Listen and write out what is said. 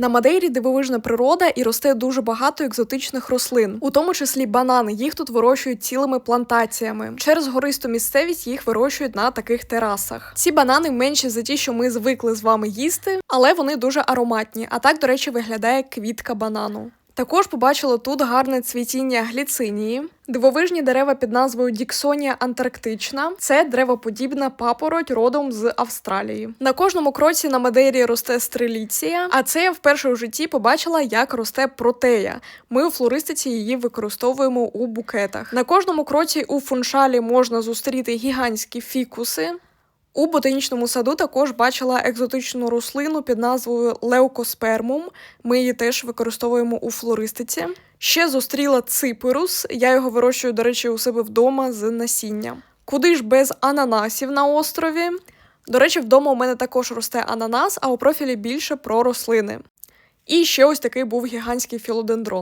На Мадейрі дивовижна природа і росте дуже багато екзотичних рослин, у тому числі банани. Їх тут вирощують цілими плантаціями. Через гористу місцевість їх вирощують на таких терасах. Ці банани менші за ті, що ми звикли з вами їсти, але вони дуже ароматні. А так, до речі, виглядає квітка банану. Також побачила тут гарне цвітіння гліцинії, дивовижні дерева під назвою Діксонія антарктична. Це древоподібна папороть родом з Австралії. На кожному кроці на Мадейрі росте стреліція, а це я вперше у житті побачила, як росте протея. Ми у флористиці її використовуємо у букетах. На кожному кроці у фуншалі можна зустріти гігантські фікуси. У ботанічному саду також бачила екзотичну рослину під назвою леукоспермум. Ми її теж використовуємо у флористиці. Ще зустріла ципирус. Я його вирощую, до речі, у себе вдома з насіння. Куди ж без ананасів на острові? До речі, вдома у мене також росте ананас, а у профілі більше про рослини. І ще ось такий був гігантський філодендрон.